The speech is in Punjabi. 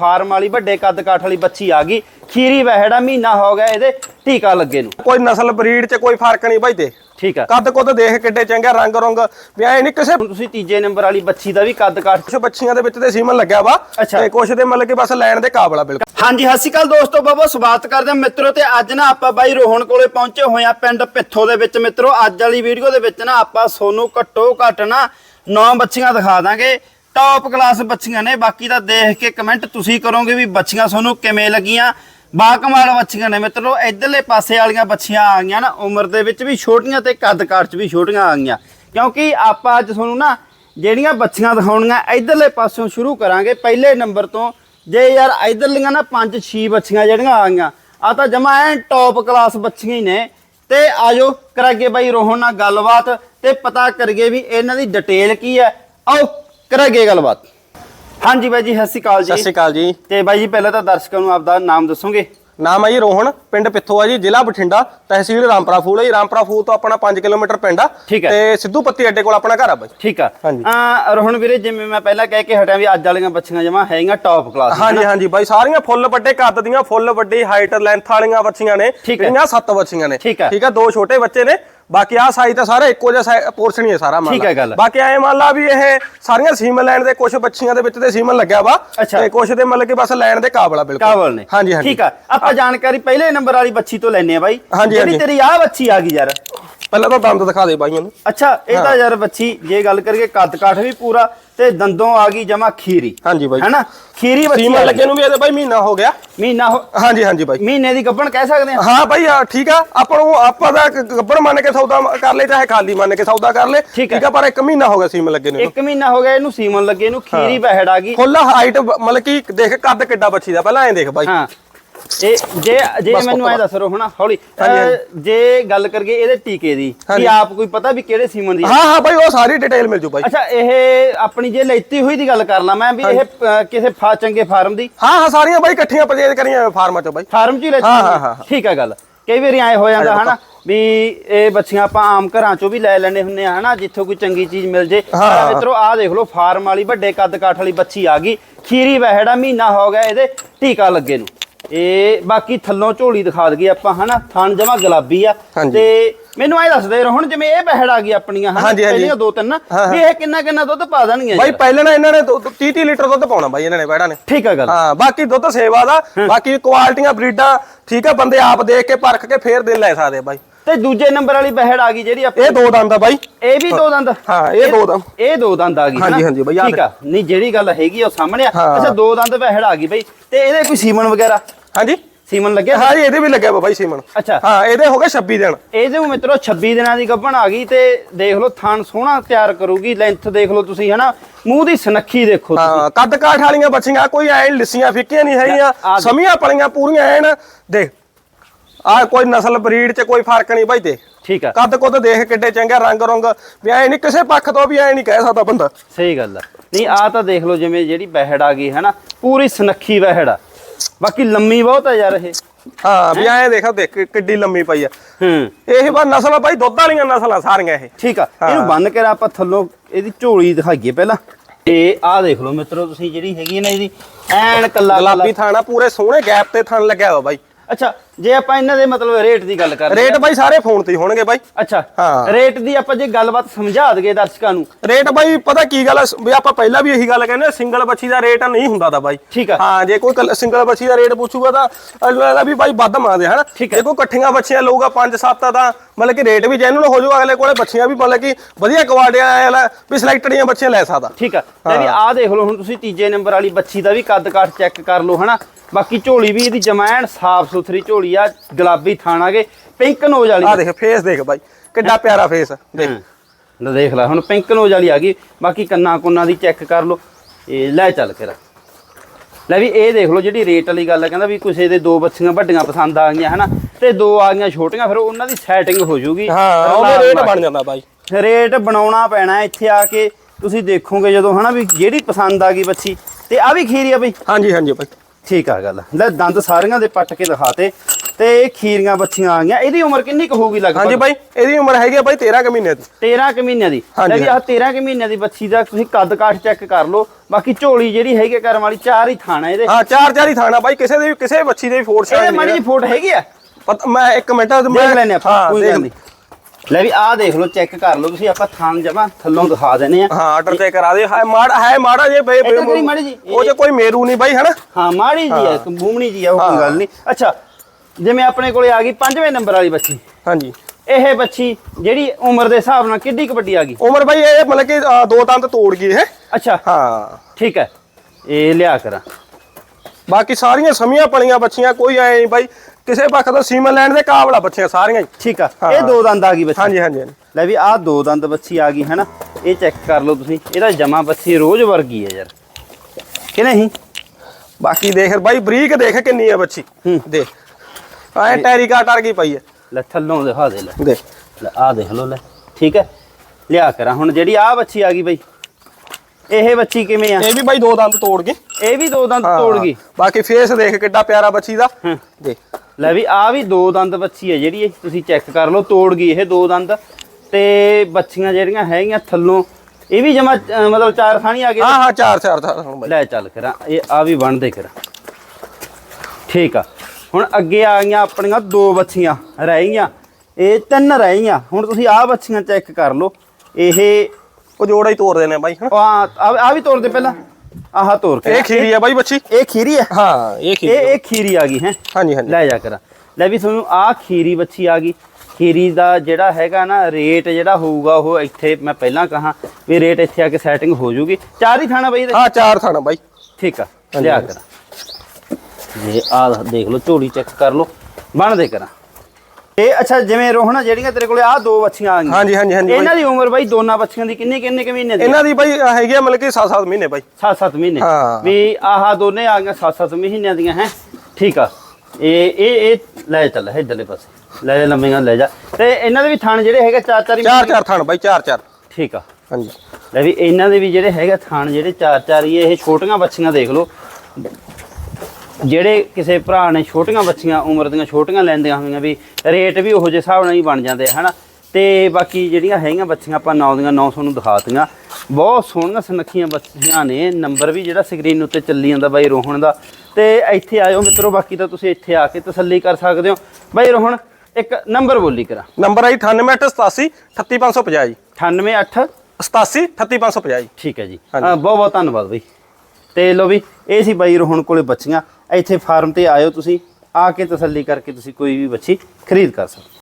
ਫਾਰਮ ਵਾਲੀ ਵੱਡੇ ਕੱਦ ਕਾਠ ਵਾਲੀ ਬੱਚੀ ਆ ਗਈ। ਖੀਰੀ ਵਹਿੜਾ ਮਹੀਨਾ ਹੋ ਗਿਆ ਇਹਦੇ ਟੀਕਾ ਲੱਗੇ ਨੂੰ। ਕੋਈ ਨਸਲ ਬਰੀਡ 'ਚ ਕੋਈ ਫ਼ਰਕ ਨਹੀਂ ਭਾਈ ਤੇ। ਠੀਕ ਆ। ਕੱਦ ਕੁੱਦ ਦੇਖ ਕਿੱਡੇ ਚੰਗੇ ਰੰਗ ਰੰਗ। ਵੀ ਐ ਨਹੀਂ ਕਿਸੇ ਤੁਸੀਂ ਤੀਜੇ ਨੰਬਰ ਵਾਲੀ ਬੱਚੀ ਦਾ ਵੀ ਕੱਦ ਕਾਠ ਕੁਛ ਬੱਚੀਆਂ ਦੇ ਵਿੱਚ ਤੇ ਸੀਮਨ ਲੱਗਿਆ ਵਾ। ਤੇ ਕੁਛ ਦੇ ਮਤਲਬ ਕਿ ਬਸ ਲੈਣ ਦੇ ਕਾਬਲ ਆ ਬਿਲਕੁਲ। ਹਾਂਜੀ ਸਤਿ ਸ਼੍ਰੀ ਅਕਾਲ ਦੋਸਤੋ ਬਾਬਾ ਸਵਾਗਤ ਕਰਦੇ ਹਾਂ ਮਿੱਤਰੋ ਤੇ ਅੱਜ ਨਾ ਆਪਾਂ ਬਾਈ ਰੋਹਣ ਕੋਲੇ ਪਹੁੰਚੇ ਹੋਏ ਆ ਪਿੰਡ ਪਿੱਥੋ ਦੇ ਵਿੱਚ। ਮਿੱਤਰੋ ਅੱਜ ਵਾਲੀ ਵੀਡੀਓ ਦੇ ਵਿੱਚ ਨਾ ਆਪਾਂ ਸੋਨੂੰ ਘੱਟੋ ਘੱਟ ਨਾ ਨੌ ਬੱਚੀਆਂ ਦਿਖਾ ਦਾਂਗੇ। ਟੌਪ ਕਲਾਸ ਬੱਚੀਆਂ ਨੇ। ਬਾਕੀ ਤਾਂ ਦੇਖ ਕੇ ਕਮੈਂਟ ਤੁਸੀਂ ਕਰੋਗੇ ਵੀ ਬੱਚੀਆਂ ਤੁਹਾਨੂੰ ਕਿਵੇਂ ਲੱਗੀਆਂ। ਬਾਕਮਾਲ ਬੱਚੀਆਂ ਨੇ ਮਿੱਤਰੋ, ਇਧਰਲੇ ਪਾਸੇ ਵਾਲੀਆਂ ਬੱਚੀਆਂ ਆ ਗਈਆਂ ਨਾ, ਉਮਰ ਦੇ ਵਿੱਚ ਵੀ ਛੋਟੀਆਂ ਤੇ ਕੱਦ ਕਾਠ 'ਚ ਵੀ ਛੋਟੀਆਂ ਆ ਗਈਆਂ। ਕਿਉਂਕਿ ਆਪਾਂ ਅੱਜ ਤੁਹਾਨੂੰ ਨਾ ਜਿਹੜੀਆਂ ਬੱਚੀਆਂ ਦਿਖਾਉਣੀਆਂ, ਇਧਰਲੇ ਪਾਸਿਓਂ ਸ਼ੁਰੂ ਕਰਾਂਗੇ। ਪਹਿਲੇ ਨੰਬਰ ਤੋਂ ਜੇ ਯਾਰ ਇਧਰਲੀਆਂ ਨਾ ਪੰਜ ਛੇ ਬੱਚੀਆਂ ਜਿਹੜੀਆਂ ਆ ਗਈਆਂ ਆ ਤਾਂ ਜਮਾ ਐ ਟੌਪ ਕਲਾਸ ਬੱਚੀਆਂ ਹੀ ਨੇ। ਤੇ ਆਜੋ, ਕਰਾਂਗੇ ਬਾਈ ਰੋਹਨ ਨਾਲ ਗੱਲਬਾਤ ਤੇ ਪਤਾ ਕਰੀਏ ਵੀ ਇਹਨਾਂ ਦੀ ਡਿਟੇਲ ਕੀ ਹੈ। ਆਓ ਕਰਾਂਗੇ ਗੱਲਬਾਤ। ਹਾਂਜੀ ਬਾਈ ਜੀ ਸਤਿ ਸ਼੍ਰੀ ਅਕਾਲ ਸਤਿ ਸ਼੍ਰੀ ਜੀ ਅਕਾਲ ਜੀ। ਤੇ ਬਾਈ ਜੀ ਪਹਿਲਾਂ ਤਾਂ ਦਰਸ਼ਕਾਂ ਨੂੰ ਆਪਦਾ ਨਾਮ ਦੱਸੋਗੇ? ਨਾਮ ਹੈ ਜੀ ਰੋਹਣ ਪਿੰਡ ਪਿੱਥੋ ਆ ਜੀ ਜ਼ਿਲ੍ਹਾ ਬਠਿੰਡਾ ਤਹਿਸੀਲ ਰਾਮਪੁਰਾ ਫੂਲ ਹੈ ਜੀ। ਰਾਮਪੁਰਾ ਫੂਲ ਤੋਂ ਆਪਣਾ 5 ਕਿਲੋਮੀਟਰ ਪਿੰਡ ਆ। ਤੇ ਸਿੱਧੂ ਪੱਤੀ ਅੱਡੇ ਕੋਲ ਆਪਣਾ ਘਰ ਆ ਬਾਈ। ਠੀਕ ਆ। ਆ ਰੋਹਨ ਵੀਰੇ ਜਿਵੇਂ ਮੈਂ ਪਹਿਲਾਂ ਕਹਿ ਕੇ ਹਟਿਆ ਵੀ ਅੱਜ ਵਾਲੀਆਂ ਬੱਚੀਆਂ ਜਮਾ ਹੈਗੀਆਂ ਟੌਪ ਕਲਾਸ ਹਾਂਜੀ ਹਾਂਜੀ ਬਾਈ ਸਾਰੀਆਂ ਫੁੱਲ ਵੱਡੇ ਕੱਦ ਦੀਆਂ ਫੁੱਲ ਵੱਡੀ ਹਾਈਟ ਲੈਂਥ ਵਾਲੀਆਂ ਬੱਚੀਆਂ ਨੇ। ਜਿਹੜੀਆਂ ਸੱਤ ਬੱਚੀਆਂ ਨੇ। ਠੀਕ ਹੈ ਦੋ ਛੋਟੇ ਬੱਚੇ ਨੇ ਬਾਕੀ ਆ ਸਾਈਜ਼ ਤਾਂ ਸਾਰਾ ਇੱਕੋ ਜਿਹਾ ਪੋਰਸ਼ਨ ਹੀ ਹੈ ਸਾਰਾ ਮੰਨ ਠੀਕ। ਹੈ ਗੱਲ। ਬਾਕੀ ਐ ਮੰਨ ਲਾ ਵੀ ਇਹ ਸਾਰੀਆਂ ਸੀਮਨ ਲੈਣ ਦੇ ਕੁਝ ਬੱਚੀਆਂ ਦੇ ਵਿੱਚ ਤੇ ਸੀਮਨ ਲੱਗਿਆ ਵਾ। ਤੇ ਕੁਝ ਦੇ ਮਤਲਬ ਕਿ ਬਸ ਲੈਣ ਦੇ ਕਾਬਲ ਆ ਬਿਲਕੁਲ ਕਾਬਲ ਨੇ ਹਾਂਜੀ ਹਾਂਜੀ ਠੀਕ ਆ ਆਪਾਂ ਜਾਣਕਾਰੀ ਪਹਿਲੇ ਨੰਬਰ ਵਾਲੀ ਬੱਚੀ ਤੋਂ ਲੈਣੇ ਆ ਬਾਈ ਜਿਹੜੀ। ਤੇਰੀ ਆ ਬੱਚੀ ਆ ਗਈ ਯਾਰ ਪਹਿਲਾਂ ਤਾਂ ਦੰਦ ਦਿਖਾ ਦੇ ਬਾਈਆਂ ਨੂੰ। ਅੱਛਾ ਇਹ ਤਾਂ ਯਾਰ ਬੱਚੀ ਜੇ ਗੱਲ ਕਰੀਏ ਕੱਦ ਕਾਠ ਵੀ ਪੂਰਾ ਤੇ ਦੰਦੋਂ ਆ ਗਈ ਜਮਾ ਖੀਰੀ। ਹਾਂਜੀ ਬਾਈ। ਹੈਨਾ? ਖੀਰੀ ਬੱਚੀ ਸੀਮਨ ਆ ਲੱਗੇ। ਨੂੰ ਵੀ ਇਹਦੇ ਬਾਈ ਮਹੀਨਾ ਹੋ ਗਿਆ। ਮਹੀਨਾ ਹੋ- ਹਾਂਜੀ ਹਾਂਜੀ ਬਾਈ। ਮਹੀਨੇ ਦੀ ਗੱਭਣ ਕਹਿ ਸਕਦੇ ਹਾਂ ਭਾਈ ਆ, ਠੀਕ ਆ। ਆਪਾਂ ਨੂੰ ਆਪਾਂ ਦਾ ਗੱਬੜ ਮੰਨ ਕੇ ਸੌਦਾ ਕਰ ਲੈ ਚਾਹੇ ਖਾਲੀ ਮੰਨ ਕੇ ਸੌਦਾ ਕਰ ਲੈ ਠੀਕ ਹੈ। ਆ ਪਰ ਇੱਕ ਮਹੀਨਾ ਹੋ ਗਿਆ ਸੀਮ ਲੱਗੇ ਨੂੰ ਇੱਕ ਮਹੀਨਾ ਹੋ ਗਿਆ ਇਹਨੂੰ ਸੀਮਨ ਲੱਗੇ ਨੂੰ ਖੀਰੀ ਬਹਿੜ ਆ ਗਈ। ਫੁੱਲ ਹਾਈਟ ਮਤਲਬ ਕਿ ਦੇਖ ਕੱਦ ਕਿੱਡਾ ਬੱਚੀ ਦਾ। ਪਹਿਲਾਂ ਐਂ ਦੇਖ ਬਾਈ। ਹਾਂ। ਇਹ ਜੇ ਜੇ ਮੈਨੂੰ ਐ। ਦੱਸ ਰੋ ਹਣਾ ਹੌਲੀ ਜੇ ਗੱਲ ਕਰੀਏ ਇਹਦੇ ਟੀਕੇ ਦੀ। ਕੀ ਆਪ ਕੋਈ ਪਤਾ ਵੀ ਕਿਹੜੇ ਸੀਮਨ ਦੀ ਹੈ? ਹਾਂ ਹਾਂ ਬਾਈ ਉਹ ਸਾਰੀ ਡਿਟੇਲ ਮਿਲ ਜੂ ਬਾਈ ਅੱਛਾ ਇਹ ਆਪਣੀ ਜੇ ਲੈਤੀ ਹੋਈ ਦੀ ਗੱਲ ਕਰ ਲਾਂ ਮੈਂ ਵੀ ਇਹ ਕਿਸੇ ਫਾ ਚੰਗੇ ਫਾਰਮ ਦੀ ਹਾਂ ਹਾਂ ਸਾਰੀਆਂ ਬਾਈ ਇਕੱਠੀਆਂ ਪਰਚੇਜ਼ ਕਰੀਆਂ ਫਾਰਮਾਂ ਚੋਂ ਬਾਈ ਫਾਰਮ ਚ ਹੀ ਲੈਤੀ ਹਾਂ? ਹਾਂ, ਹਾਂ, ਹਾਂ। ਠੀਕ ਆ ਗੱਲ ਕਈ ਵਾਰੀ ਐ ਹੋ ਜਾਂਦਾ ਹਨਾ ਵੀ ਇਹ ਬੱਚੀਆਂ ਆਪਾਂ ਆਮ ਘਰਾਂ ਚੋਂ ਵੀ ਲੈ ਲੈਣੇ ਹੁੰਨੇ ਆ ਹਨਾ ਜਿੱਥੋਂ ਕੋਈ ਚੰਗੀ ਚੀਜ਼ ਮਿਲ ਜੇ ਹਾਂ। ਮਿੱਤਰੋ ਆਹ ਦੇਖ ਲਓ ਫਾਰਮ ਵਾਲੀ ਵੱਡੇ ਕੱਦ ਕਾਠ ਵਾਲੀ ਬੱਚੀ ਆ ਗਈ ਖੀਰੀ ਵਹਿੜਾ ਮਹੀਨਾ ਹੋ ਗਿਆ ਇਹਦੇ ਟੀਕਾ ਲੱਗੇ ਨੂੰ ਇਹ ਬਾਕੀ ਥੱਲੋਂ ਝੋਲੀ ਦਿਖਾ ਦਈਏ ਆਪਾਂ ਹਨਾ? ਥਣ ਜਮਾ ਗੁਲਾਬੀ ਆ। ਤੇ ਮੈਨੂੰ ਐ ਦੱਸਦੇ ਰਹੋ ਹੁਣ ਜਿਵੇਂ ਇਹ ਵਹਿੜ ਆ ਗਈ ਆਪਣੀਆਂ ਹਨਾ। ਪਹਿਲੀਆਂ ਦੋ ਤਿੰਨ। ਵੀ ਇਹ ਕਿੰਨਾ ਕਿੰਨਾ ਦੁੱਧ ਪਾ ਦੇਣਗੀਆਂ ਬਾਈ? ਪਹਿਲਾਂ ਨਾ ਇਹਨਾਂ ਨੇ 30 30 ਲੀਟਰ ਦੁੱਧ ਪਾਉਣਾ ਬਾਈ ਇਹਨਾਂ ਨੇ ਬੈੜਾ ਨੇ। ਠੀਕ ਆ ਗੱਲ। ਹਾਂ ਬਾਕੀ ਦੁੱਧ ਸੇਵਾ ਦਾ ਬਾਕੀ ਕੁਆਲਟੀਆਂ ਬਰੀਡਾਂ ਠੀਕ ਆ ਬੰਦੇ ਆਪ ਦੇਖ ਕੇ ਪਰਖ ਕੇ ਫੇਰ ਦਿਨ ਲੈ ਸਕਦੇ ਬਾਈ। ਤੇ ਦੂਜੇ ਨੰਬਰ ਵਾਲੀ ਵਹਿੜ ਆ ਗਈ ਜਿਹੜੀ ਆਪਾਂ ਇਹ ਦੋ ਦੰਦ ਆ ਬਾਈ। ਇਹ ਵੀ ਦੋ ਦੰਦ? ਹਾਂ, ਇਹ ਦੋ ਦੰਦ। ਇਹ ਦੋ ਦੰਦ ਆ ਗਈ ਹਾਂਜੀ? ਹਾਂਜੀ ਬਈ, ਠੀਕ ਆ। ਨਹੀਂ ਜਿਹੜੀ ਗੱਲ ਹੈਗੀ ਉਹ ਸਾਹਮਣੇ ਆ। ਅੱਛਾ ਦੋ ਦੰਦ ਵਹਿੜ ਆ ਗਈ ਬਈ। ਤੇ ਇਹਦੇ ਕੋਈ ਸੀਮਨ ਵਗੈਰਾ? ਹਾਂਜੀ। ਸੀਮਨ ਲੱਗਿਆ? ਹਾਂ ਜੀ ਇਹਦੇ ਵੀ ਲੱਗਿਆ ਵਾ ਬਾਈ ਸੀਮਨ। ਅੱਛਾ। ਹਾਂ ਇਹਦੇ ਹੋ ਗਏ 26 ਦਿਨ। ਇਹਦੇ ਵਿੱਚ ਮਿੱਤਰੋ 26 ਦਿਨਾਂ ਦੀ ਗੱਭਣ ਆ ਗਈ ਤੇ ਦੇਖ ਲਓ ਥਣ ਸੋਹਣਾ ਤਿਆਰ ਕਰੂਗੀ। ਲੈਂਥ ਦੇਖ ਲਓ ਤੁਸੀਂ ਹਨਾ? ਮੂੰਹ ਦੀ ਸਨੱਖੀ ਦੇਖੋ ਤੁਸੀਂ। ਹਾਂ ਕੱਦ ਕਾਠ ਵਾਲੀਆਂ ਬੱਚੀਆਂ ਕੋਈ ਐ ਲਿੱਸੀਆਂ ਫਿੱਕੀਆਂ ਨਹੀਂ ਹੈਗੀਆਂ। ਸਮੀਆਂ ਪਲੀਆਂ ਪੂਰੀਆਂ ਐਨ ਦੇਖ ਆ ਕੋਈ ਨਸਲ ਬਰੀਡ 'ਚ ਕੋਈ ਫ਼ਰਕ ਨਹੀਂ ਬਾਈ ਤੇ। ਠੀਕ ਆ। ਕੱਦ ਕੁੱਦ ਦੇਖ ਕਿੱਡੇ ਚੰਗੇ ਰੰਗ ਰੰਗ ਵੀ ਐ ਨਹੀਂ ਕਿਸੇ ਪੱਖ ਤੋਂ ਵੀ ਐ ਨਹੀਂ ਕਹਿ ਸਕਦਾ ਬੰਦਾ। ਸਹੀ ਗੱਲ ਆ। ਨਹੀਂ ਆ ਤਾਂ ਦੇਖ ਲਓ ਜਿਵੇਂ ਜਿਹੜੀ ਵਹਿੜ ਆ ਗਈ ਹਨਾ? ਪੂਰੀ ਸਨੱਖੀ ਵਹਿੜ ਆ। ਬਾਕੀ ਲੰਮੀ ਬਹੁਤ ਆ ਯਾਰ ਇਹ। ਹਾਂ ਵੀ ਐ ਦੇਖੋ ਦੇਖ ਕਿੱਡੀ ਲੰਮੀ ਪਈ ਆ। ਹੂੰ। ਇਹ ਬਾ ਨਸਲ ਆ ਬਾਈ ਦੁੱਧ ਵਾਲੀਆਂ ਨਸਲਾਂ ਸਾਰੀਆਂ ਇਹ। ਠੀਕ ਆ ਇਹਨੂੰ ਬੰਨ ਕੇ ਆਪਾਂ ਥੱਲੋਂ ਇਹਦੀ ਝੋਲੀ ਦਿਖਾਈਏ ਪਹਿਲਾਂ। ਤੇ ਆਹ ਦੇਖ ਲਓ ਮਿੱਤਰੋ ਤੁਸੀਂ ਜਿਹੜੀ ਹੈਗੀ ਨਾ ਇਹਦੀ ਐਨ ਕੱਲਾ ਗੁਲਾਬੀ ਥਾਣਾ ਪੂਰੇ ਸੋਹਣੇ ਗੈਪ ਤੇ ਥਣ ਲੱਗਿਆ ਵਾ ਬਾਈ। ਅੱਛਾ ਜੇ ਆਪਾਂ ਇਹਨਾਂ ਦੇ ਮਤਲਬ ਰੇਟ ਦੀ ਗੱਲ ਕਰਦੇ ਰੇਟ ਬਾਈ ਸਾਰੇ ਫੋਨ ਤੇ ਹੀ ਹੋਣਗੇ ਬਾਈ। ਅੱਛਾ ਹਾਂ। ਰੇਟ ਦੀ ਆਪਾਂ ਜੇ ਗੱਲਬਾਤ ਸਮਝਾ ਦਈਏ ਦਰਸ਼ਕਾਂ ਨੂੰ। ਰੇਟ ਬਾਈ ਪਤਾ ਕੀ ਗੱਲ ਆ ਵੀ ਆਪਾਂ ਪਹਿਲਾਂ ਵੀ ਇਹੀ ਗੱਲ ਕਹਿੰਦੇ ਸਿੰਗਲ ਬੱਚੀ ਦਾ ਰੇਟ ਨਹੀਂ ਹੁੰਦਾ ਦਾ ਬਾਈ। ਠੀਕ ਆ। ਹਾਂ ਜੇ ਕੋਈ ਸਿੰਗਲ ਬੱਚੀ ਦਾ ਰੇਟ ਪੁੱਛੂਗਾ ਤਾਂ ਅਗਲਾ ਵੀ ਬਾਈ ਵੱਧ ਮੰਗਦੇ ਹਨ? ਆ। ਜੇ ਕੋਈ ਇਕੱਠੀਆਂ ਬੱਚੀਆਂ ਲਊਗਾ 5-7 ਤਾਂ ਮਤਲਬ ਕਿ ਰੇਟ ਵੀ ਜੈਨੂਨ ਹੋ ਜਾਊਗਾ ਅਗਲੇ ਕੋਲੇ ਬੱਚੀਆਂ ਵੀ ਮਤਲਬ ਕਿ ਵਧੀਆ ਕੁਆਲਿਟੀ ਵਾਲਾ ਵੀ ਸਿਲੈਕਟਡ ਦੀਆਂ ਬੱਚੀਆਂ ਲੈ ਸਕਦਾ। ਠੀਕ ਆ। ਲੈ ਵੀ ਆਹ ਦੇਖ ਲਓ ਹੁਣ ਤੁਸੀਂ ਤੀਜੇ ਨੰਬਰ ਵਾਲੀ ਬੱਚੀ ਦਾ ਵੀ ਕੱਦ ਕਾਠ ਚੈੱਕ ਕਰ ਲਓ ਹਨਾ? ਬਾਕੀ ਝੋਲੀ ਵੀ ਇਹਦੀ ਜਮੈਣ ਸਾਫ਼ ਸੁਥਰੀ ਝੋਲੀ ਆ ਗੁਲਾਬੀ ਥਾਣਾਗੇ ਪਿੰਕ ਨੋਜ਼ ਵਾਲੀ। ਆ ਦੇਖ ਫੇਸ ਦੇਖ ਬਾਈ ਕਿੱਡਾ ਪਿਆਰਾ ਫੇਸ ਦੇਖ। ਲੈ ਦੇਖ ਲੈ ਹੁਣ ਪਿੰਕ ਨੋਜ਼ ਵਾਲੀ ਆ ਗਈ। ਬਾਕੀ ਕੰਨਾਂ ਕੁੰਨਾਂ ਦੀ ਚੈੱਕ ਕਰ ਲਓ। ਇਹ ਲੈ ਚੱਲ ਕੇ ਲੈ ਵੀ ਇਹ ਦੇਖ ਲਓ ਜਿਹੜੀ ਰੇਟ ਵਾਲੀ ਗੱਲ ਹੈ ਕਹਿੰਦਾ ਵੀ ਕਿਸੇ ਦੇ ਦੋ ਬੱਚੀਆਂ ਵੱਡੀਆਂ ਪਸੰਦ ਆ ਗਈਆਂ ਹਨਾ? ਤੇ ਦੋ ਆ ਗਈਆਂ ਛੋਟੀਆਂ ਫਿਰ ਉਹਨਾਂ ਦੀ ਸੈਟਿੰਗ ਹੋ ਜਾਊਗੀ ਹਾਂ ਉਹਦੇ ਰੇਟ ਬਣ ਜਾਂਦਾ ਬਾਈ। ਰੇਟ ਬਣਾਉਣਾ ਪੈਣਾ ਇੱਥੇ ਆ ਕੇ। ਤੁਸੀਂ ਦੇਖੋਗੇ ਜਦੋਂ ਹਨਾ ਵੀ ਜਿਹੜੀ ਪਸੰਦ ਆ ਗਈ ਬੱਚੀ। ਤੇ ਆ ਵੀ ਖੀਰੀ ਆ ਬਈ। ਹਾਂਜੀ ਹਾਂਜੀ ਬਾਈ। ਠੀਕ ਆ ਗੱਲ। ਲੈ ਦੰਦ ਸਾਰੀਆਂ ਦੇ ਪੱਟ ਕੇ ਦਿਖਾਤੇ ਤੇ ਇਹ ਖੀਰੀਆਂ ਬੱਚੀਆਂ ਆ ਗਈਆਂ। ਇਹਦੀ ਉਮਰ ਕਿੰਨੀ ਕੁ ਹੋਊਗੀ ਲਗਭਗ? ਹਾਂਜੀ ਬਾਈ ਇਹਦੀ ਉਮਰ ਹੈਗੀ ਆ ਬਾਈ 13 ਕੁ ਮਹੀਨੇ ਦੀ। 13 ਕੁ ਮਹੀਨਿਆਂ ਦੀ। ਲੈ ਵੀ ਆਹ 13 ਕੁ ਮਹੀਨਿਆਂ ਦੀ ਬੱਚੀ ਦਾ ਤੁਸੀਂ ਕੱਦ ਕਾਠ ਚੈੱਕ ਕਰ ਲਓ। ਬਾਕੀ ਝੋਲੀ ਜਿਹੜੀ ਹੈਗੀ ਆ ਕਰਮ ਵਾਲੀ ਚਾਰ ਹੀ ਥਾਣਾ ਇਹਦੇ। ਹਾਂ ਚਾਰ ਚਾਰ ਹੀ ਥਾਣਾ ਬਾਈ। ਕਿਸੇ ਦੇ ਵੀ ਕਿਸੇ ਬੱਚੀ ਦੇ ਵੀ ਫੋਰਸ ਇਹਦੇ ਮਾੜੀ ਜਿਹੀ ਫੋਟ ਹੈਗੀ ਆ? ਪਤਾ ਮੈਂ ਇੱਕ ਮਿੰਟ ਦੇਖ ਮੈਂ ਲੈਨੇ ਆਪਾਂ ਹਾਂ, ਕੋਈ ਦੇਖ ਗੱਲ ਨਹੀਂ। ਲੈ ਵੀ ਆਹ ਦੇਖ ਲਓ ਚੈੱਕ ਕਰ ਲਓ ਤੁਸੀਂ ਆਪਾਂ ਥਾਂ ਜਮਾ ਥੱਲੋਂ ਦਿਖਾ ਦੇਣੇ ਆ ਹਾਂ ਆਰਡਰ ਤੇ ਕਰਾ ਦੇ ਹੈ ਮਾੜਾ ਹੈ ਮਾੜਾ ਜੇ ਬਈ ਕਰੀ ਮਾੜੀ। ਉਹ ਜੇ ਕੋਈ ਮੇਰੂ ਨਹੀਂ ਬਾਈ ਹਨਾ? ਹਾਂ ਮਾੜੀ ਜੀ ਆ ਬੂਮਣੀ ਜੀ ਆ ਉਹ ਕੋਈ। ਗੱਲ ਨਹੀਂ। ਅੱਛਾ ਜਿਵੇਂ ਆਪਣੇ ਕੋਲੇ ਆ ਗਈ ਪੰਜਵੇਂ ਨੰਬਰ ਵਾਲੀ ਬੱਚੀ। ਹਾਂਜੀ। ਇਹ ਬੱਚੀ ਜਿਹੜੀ ਉਮਰ ਦੇ ਹਿਸਾਬ ਨਾਲ ਕਿੱਡੀ ਕਬੱਡੀ ਆ ਗਈ? ਉਮਰ ਬਾਈ ਇਹ ਮਤਲਬ ਕਿ ਦੋ ਦੰਦ ਤੋੜ ਗਈ ਇਹ। ਅੱਛਾ। ਹਾਂ। ਠੀਕ ਹੈ। ਇਹ ਲਿਆ ਕਰਾਂ। ਬਾਕੀ ਸਾਰੀਆਂ ਸਮੀਆਂ ਪਲੀਆਂ ਬੱਚੀਆਂ ਕੋਈ ਐ ਨਹੀਂ ਬਾਈ। ਕਿਸੇ ਪੱਖ ਤੋਂ ਸੀਮਨ ਲੈਣ ਦੇ ਕਾਬਲਾ ਬੱਚੀਆਂ ਸਾਰੀਆਂ ਹੀ। ਠੀਕ ਆ। ਇਹ ਦੋ ਦੰਦ ਆ ਗਈ ਬੱਚੀ। ਹਾਂਜੀ ਹਾਂਜੀ। ਲੈ ਵੀ ਆਹ ਦੋ ਦੰਦ ਬੱਚੀ ਆ ਗਈ ਹੈ ਨਾ ਇਹ ਚੈੱਕ ਕਰ ਲਓ ਤੁਸੀਂ। ਇਹਦਾ ਜਮਾ ਬੱਚੀ ਰੋਜ਼ ਵਰਗੀ ਹੈ ਯਾਰ। ਕਿ ਨਹੀਂ? ਬਾਕੀ ਦੇਖ ਬਾਈ ਬਰੀਕ ਦੇਖ ਕਿੰਨੀ ਆ ਬੱਚੀ। ਦੇਖ। ਐ ਟਰ ਗਈ ਪਈ ਹੈ ਲੈ ਥੱਲੋਂ ਦਿਖਾ ਦੇ ਲੈ। ਦੇਖ। ਲੈ ਆਹ ਦੇਖ ਲਓ ਲੈ। ਠੀਕ ਹੈ ਲਿਆ ਕਰਾਂ। ਹੁਣ ਜਿਹੜੀ ਆਹ ਬੱਚੀ ਆ ਗਈ ਬਈ ਇਹ ਬੱਚੀ ਕਿਵੇਂ ਆ? ਇਹ ਵੀ ਬਾਈ ਦੋ ਦੰਦ ਤੋੜ ਗਈ। ਇਹ ਵੀ ਦੋ ਦੰਦ। ਤੋੜ ਗਈ। ਬਾਕੀ ਫੇਸ ਦੇਖ ਕਿੱਡਾ ਪਿਆਰਾ ਬੱਚੀ ਦਾ। ਦੇਖ। ਲੈ ਵੀ ਆ ਵੀ ਦੋ ਦੰਦ ਬੱਚੀ ਹੈ ਜਿਹੜੀ ਇਹ ਤੁਸੀਂ ਚੈੱਕ ਕਰ ਲਓ ਤੋੜ ਗਈ ਇਹ ਦੋ ਦੰਦ। ਤੇ ਬੱਚੀਆਂ ਜਿਹੜੀਆਂ ਹੈਗੀਆਂ ਥੱਲੋਂ ਇਹ ਵੀ ਜਮਾ ਮਤਲਬ ਚਾਰ ਖਾਣੀ ਆ ਗਏ? ਹਾਂ ਹਾਂ ਚਾਰ ਚਾਰ ਤਾਂ ਹੁਣ ਬਾਈ। ਲੈ ਚੱਲ ਕਰਾਂ ਇਹ ਆ ਵੀ ਬਣਦੇ ਕਰਾਂ। ਠੀਕ ਆ ਹੁਣ ਅੱਗੇ ਆ ਗਈਆਂ ਆਪਣੀਆਂ ਦੋ ਬੱਚੀਆਂ ਰਹਿ ਗਈਆਂ। ਇਹ ਤਿੰਨ ਰਹਿ ਗਈਆਂ ਹੁਣ ਤੁਸੀਂ ਆਹ ਬੱਚੀਆਂ ਚੈੱਕ ਕਰ ਲਓ। ਇਹ ਉਹ ਜੋੜਾ ਹੀ ਤੋੜ ਦੇਣੇ ਬਾਈ ਹਨਾ? ਆ ਆ ਵੀ ਤੋੜ ਦੇ ਪਹਿਲਾਂ। ਆਹ ਤੋੜ ਕੇ ਇਹ ਖੀਰੀ ਆ ਬਾਈ ਬੱਚੀ। ਇਹ ਖੀਰੀ ਹੈ ਹਾਂ ਇਹ ਖੀਰੀ ਇਹ ਇਹ ਖੀਰੀ ਆ ਗਈ ਹੈ। ਹਾਂਜੀ ਹਾਂਜੀ। ਲੈ ਜਾ ਕਰਾਂ। ਲੈ ਵੀ ਤੁਹਾਨੂੰ ਆਹ ਖੀਰੀ ਬੱਚੀ ਆ ਗਈ। ਖੀਰੀ ਦਾ ਜਿਹੜਾ ਹੈਗਾ ਨਾ ਰੇਟ ਜਿਹੜਾ ਹੋਊਗਾ ਉਹ ਇੱਥੇ ਮੈਂ ਪਹਿਲਾਂ ਕਹਾ ਵੀ ਰੇਟ ਇੱਥੇ ਆ ਕੇ ਸੈਟਿੰਗ ਹੋ ਜੂਗੀ। ਚਾਰ ਹੀ ਥਾਣਾ ਬਈ ਹਾਂ ਚਾਰ ਥਾਣਾ ਬਾਈ। ਠੀਕ ਆ। ਲਿਆ ਕਰਾਂ। ਜੇ ਆ ਦੇਖ ਲਓ ਝੋਲੀ ਚੈੱਕ ਕਰ ਲਓ। ਬਣਦੇ ਕਰਾਂ। ਇਹ ਅੱਛਾ ਜਿਵੇਂ ਰੋਹਣਾ ਜਿਹੜੀਆਂ ਤੇਰੇ ਕੋਲੇ ਆਹ ਦੋ ਬੱਚੀਆਂ ਆ ਗਈਆਂ ਹਾਂਜੀ ਹਾਂਜੀ ਹਾਂਜੀ ਇਹਨਾਂ ਦੀ ਉਮਰ ਬਾਈ ਦੋਨਾਂ ਬੱਚੀਆਂ ਦੀ ਕਿੰਨੇ ਕਿੰਨੇ ਕਿ ਮਹੀਨੇ ਦੀ ਇਹਨਾਂ ਦੀ ਬਾਈ ਹੈਗੀ ਆ ਮਤਲਬ ਕਿ 7-7 ਮਹੀਨੇ ਬਾਈ। 7-7 ਮਹੀਨੇ। ਹਾਂ। ਵੀ ਆਹ ਦੋਨੇ ਆ ਗਈਆਂ 7-7 ਮਹੀਨਿਆਂ ਦੀਆਂ ਹੈ? ਠੀਕ ਆ। ਇਹ ਇਹ ਇਹ ਲੈ ਚੱਲ ਇਧਰਲੇ ਪਾਸੇ। ਲੈ ਜਾ ਲੰਮੀਆਂ ਲੈ ਜਾ। ਤੇ ਇਹਨਾਂ ਦੇ ਵੀ ਥਣ ਜਿਹੜੇ ਹੈਗੇ ਚਾਰ ਚਾਰ ਹੀ ਚਾਰ ਚਾਰ ਥਾਣ ਬਾਈ ਚਾਰ ਚਾਰ ਠੀਕ ਆ। ਹਾਂਜੀ। ਲੈ ਵੀ ਇਹਨਾਂ ਦੇ ਵੀ ਜਿਹੜੇ ਹੈਗੇ ਥਣ ਜਿਹੜੇ ਚਾਰ ਚਾਰ ਹੀ ਇਹ ਛੋਟੀਆਂ ਬੱਚੀਆਂ ਦੇਖ ਲਓ। ਜਿਹੜੇ ਕਿਸੇ ਭਰਾ ਨੇ ਛੋਟੀਆਂ ਬੱਚੀਆਂ ਉਮਰ ਦੀਆਂ ਛੋਟੀਆਂ ਲੈਂਦੀਆਂ ਹੋਈਆਂ ਵੀ ਰੇਟ ਵੀ ਉਹੋ ਜਿਹੇ ਹਿਸਾਬ ਨਾਲ ਹੀ ਬਣ ਜਾਂਦੇ ਹਨਾ? ਤੇ ਬਾਕੀ ਜਿਹੜੀਆਂ ਹੈਗੀਆਂ ਬੱਚੀਆਂ ਆਪਾਂ 9 ਦੀਆਂ 900 ਨੂੰ ਦਿਖਾਤੀਆਂ। ਬਹੁਤ ਸੋਹਣੀਆਂ ਸੁਨੱਖੀਆਂ ਬੱਚੀਆਂ ਨੇ ਨੰਬਰ ਵੀ ਜਿਹੜਾ ਸਕਰੀਨ ਉੱਤੇ ਚੱਲੀ ਜਾਂਦਾ ਬਾਈ ਰੋਹਣ ਦਾ। ਤੇ ਇੱਥੇ ਆਇਓ ਮਿੱਤਰੋ ਬਾਕੀ ਤਾਂ ਤੁਸੀਂ ਇੱਥੇ ਆ ਕੇ ਤਸੱਲੀ ਕਰ ਸਕਦੇ ਹੋ। ਬਾਈ ਰੋਹਣ ਇੱਕ ਨੰਬਰ ਬੋਲੀ ਕਰਾਂ। ਨੰਬਰ ਆਈ 9887 38550 ਜੀ 988 87 38550 ਜੀ ਠੀਕ ਹੈ ਜੀ। ਹਾਂ, ਬਹੁਤ ਬਹੁਤ ਧੰਨਵਾਦ ਬਈ। ਤੇ ਲੋ ਵੀ ਇਹ ਸੀ ਬਾਈ ਰੋਹਣ ਕੋਲੇ ਬੱਚੀਆਂ। ਇੱਥੇ ਫਾਰਮ ਤੇ ਆਇਓ ਤੁਸੀਂ, ਆ ਕੇ ਤਸੱਲੀ ਕਰਕੇ ਤੁਸੀਂ ਕੋਈ ਵੀ ਬੱਚੀ ਖਰੀਦ ਕਰ ਸਕਦੇ ਹੋ।